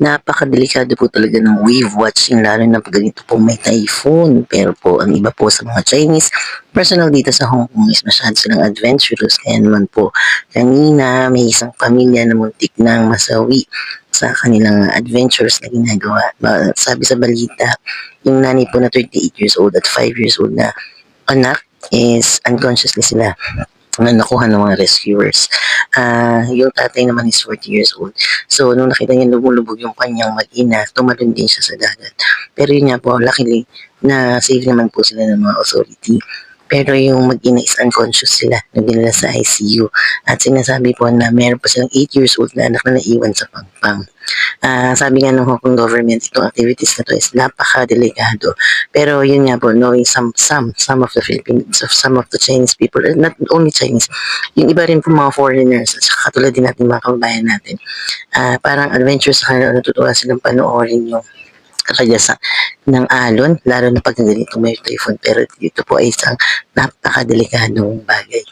napakadelikado po talaga ng wave watching lalo na pag ganito po may typhoon. Pero po ang iba po sa mga Chinese, personal dito sa Hong Kong is masyado silang adventurous. Kaya naman po kanina may isang pamilya na muntik nang masawi sa kanilang adventures na ginagawa. Sabi sa balita, yung nanay po na 38 years old at 5 years old na anak is unconsciously sila na nakuha ng mga rescuers. Ah, yung tatay naman is 40 years old. So, nung nakita niya lumulubog yung kanyang mag-ina, tumalon din siya sa dagat. Pero yun nga po, luckily, na save naman po sila ng mga authority. Pero yung mag-ina is unconscious sila, nagdala sa ICU. At sinasabi po na meron pa silang 8 years old na anak na naiwan sa pangpang. Ah, sabi nga ng Hong Kong government, itong activities na to is napaka-delikado. Pero yun nga po, knowing some, some, some of the Philippines, of some of the Chinese people, eh, not only Chinese, yung iba rin po mga foreigners, at katulad din natin mga kababayan natin, ah, parang adventure sa kanila, natutuwa silang panoorin yung kakayasa ng alon, lalo na pag ganito may typhoon. Pero dito po ay isang napakadelikadong bagay.